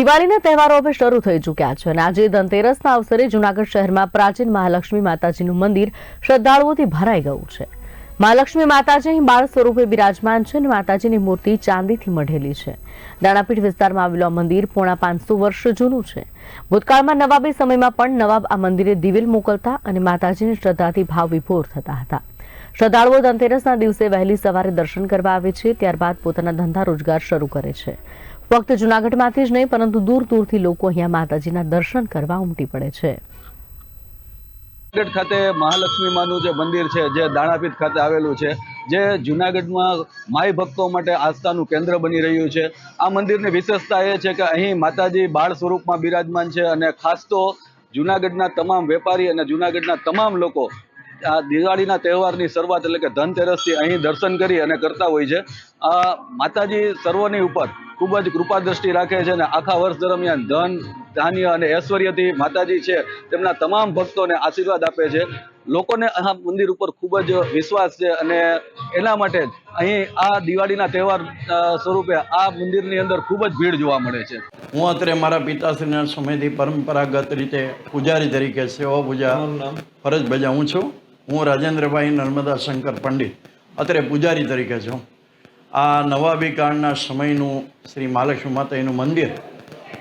દિવાળીના તહેવારો હવે શરૂ થઈ ચૂક્યા છે અને આજે ધનતેરસના અવસરે જૂનાગઢ શહેરમાં પ્રાચીન મહાલક્ષ્મી માતાજીનું મંદિર શ્રદ્ધાળુઓથી ભરાઈ ગયું છે. મહાલક્ષ્મી માતાજી અહીં બાળ સ્વરૂપે બિરાજમાન છે અને માતાજીની મૂર્તિ ચાંદીથી મઢેલી છે. દાણાપીઠ વિસ્તારમાં આવેલું આ મંદિર પોણા પાંચસો વર્ષ જૂનું છે. ભૂતકાળમાં નવાબી સમયમાં પણ નવાબ આ મંદિરે દિવેલ મોકલતા અને માતાજીની શ્રદ્ધાથી ભાવ વિભોર થતા હતા. શ્રદ્ધાળુઓ ધનતેરસના દિવસે વહેલી સવારે દર્શન કરવા આવે છે, ત્યારબાદ પોતાના ધંધા રોજગાર શરૂ કરે છે. ફક્ત જૂનાગઢમાંથી જ નહીં, પરંતુ દૂર દૂરથી લોકો અહીંયા માતાજીના દર્શન કરવા ઉમટી પડે છે. જૂનાગઢ ખાતે મહાલક્ષ્મી માનું જે મંદિર છે, જે દાણાપીઠ ખાતે આવેલું છે, જે જૂનાગઢમાં માય ભક્તો માટે આસ્થાનું કેન્દ્ર બની રહ્યું છે. આ મંદિરની વિશેષતા એ છે કે અહીં માતાજી બાળ સ્વરૂપમાં બિરાજમાન છે અને ખાસ તો જુનાગઢના તમામ વેપારી અને જૂનાગઢના તમામ લોકો આ દિવાળીના તહેવારની શરૂઆત એટલે કે ધનતેરસથી અહીં દર્શન કરી અને કરતા હોય છે. આ માતાજી સર્વની ઉપર ખૂબ જ કૃપા દ્રષ્ટિ રાખે છે અને આખા વર્ષ દરમિયાન ધન ધાન્ય અને ઐશ્વર્યથી માતાજી છે તેમના તમામ ભક્તોને આશીર્વાદ આપે છે. લોકોને આ મંદિર ઉપર ખૂબ જ વિશ્વાસ છે અને એના માટે જ અહીં આ દિવાળીના તહેવાર સ્વરૂપે આ મંદિરની અંદર ખૂબ જ ભીડ જોવા મળે છે. હું અત્યારે મારા પિતાશ્રીના સમયથી પરંપરાગત રીતે પૂજારી તરીકે સેવા પૂજા ફરજ બજાવું છું. હું રાજેન્દ્રભાઈ નર્મદા શંકર પંડિત. અત્યારે પૂજારી તરીકે છું. આ નવાબી કાળના સમયનું શ્રી મહાલક્ષ્મી માતાજીનું મંદિર.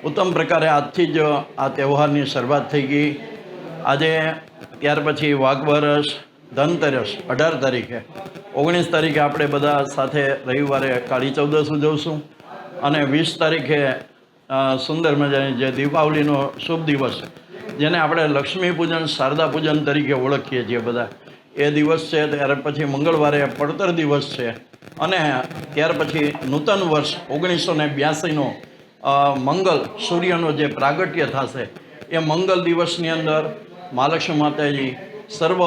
ઉત્તમ પ્રકારે આજથી જ આ તહેવારની શરૂઆત થઈ ગઈ. આજે ત્યાર પછી વાઘબરસ ધનતેરસ, અઢાર તારીખે. ઓગણીસ તારીખે આપણે બધા સાથે રવિવારે કાળી ચૌદસ ઉજવશું અને વીસ તારીખે સુંદર મજાની જે દીપાવલીનો શુભ દિવસ, જેને આપણે લક્ષ્મી પૂજન, શારદા પૂજન તરીકે ઓળખીએ છીએ બધા. એ દિવસ છે, ત્યાર પછી મંગળવારે પડતર દિવસ છે. અને ત્યાર પછી નૂતન વર્ષ ઓગણીસો ને બ્યાસીનો મંગલ સૂર્યનો જે પ્રાગટ્ય થશે, એ મંગલ દિવસની અંદર મહાલક્ષ્મી માતાજી સર્વ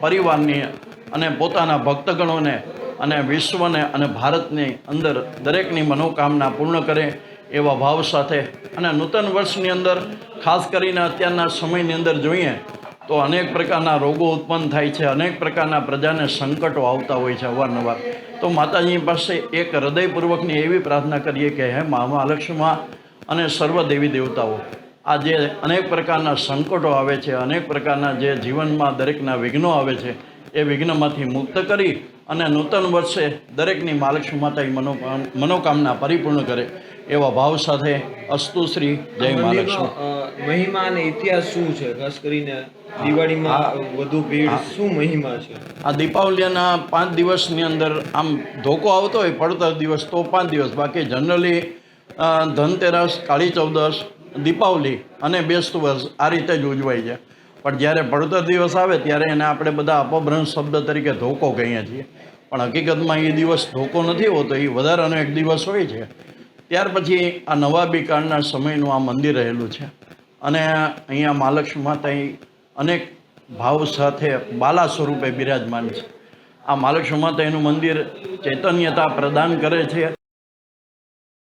પરિવારની અને પોતાના ભક્તગણોને અને વિશ્વને અને ભારતની અંદર દરેકની મનોકામના પૂર્ણ કરે એવા ભાવ સાથે. અને નૂતન વર્ષની અંદર ખાસ કરીને અત્યારના સમયની અંદર જોઈએ તો અનેક પ્રકારના રોગો ઉત્પન્ન થાય છે, અનેક પ્રકારના પ્રજાને સંકટો આવતા હોય છે અવારનવાર. તો માતાજી પાસે એક હૃદયપૂર્વકની એવી પ્રાર્થના કરીએ કે, હે મા મહાલક્ષ્મી અને સર્વ દેવી દેવતાઓ, આ જે અનેક પ્રકારના સંકટો આવે છે, અનેક પ્રકારના જે જીવનમાં દરેકના વિઘ્નો આવે છે, એ વિઘ્નમાંથી મુક્ત કરી અને નૂતન વર્ષે દરેકની મહાલક્ષ્મી મનોકામ મનોકામના પરિપૂર્ણ કરે એવા ભાવ સાથે અસ્તુ શ્રી જય મહાલક્ષ્મી મહિમા અને ઇતિહાસ શું છે? ખાસ કરીને દિવાળીમાં વધુ ભીડ શું મહિમા છે? આ દીપાવલીના પાંચ દિવસની અંદર આમ ધોકો આવતો હોય પડતર દિવસ તો પાંચ દિવસ. બાકી જનરલી ધનતેરસ કાળી ચૌદસ દીપાવલી અને બેસ્ટ વર્ષ આ રીતે જ ઉજવાય છે. પણ જ્યારે પડતર દિવસ આવે ત્યારે એને આપણે બધા અપભ્રંશ શબ્દ તરીકે ધોકો કહીએ છીએ. પણ હકીકતમાં એ દિવસ ધોકો નથી હોતો, એ વધારાનો એક દિવસ હોય છે. ત્યાર પછી આ નવાબી કાળના સમયનું આ મંદિર રહેલું છે. અને અહીંયા મહાલક્ષ્મી માતા અનેક ભાવ સાથે બાલા સ્વરૂપે બિરાજમાન છે. આ મહાલક્ષ્મી માતા એનું મંદિર ચૈતન્યતા પ્રદાન કરે છે.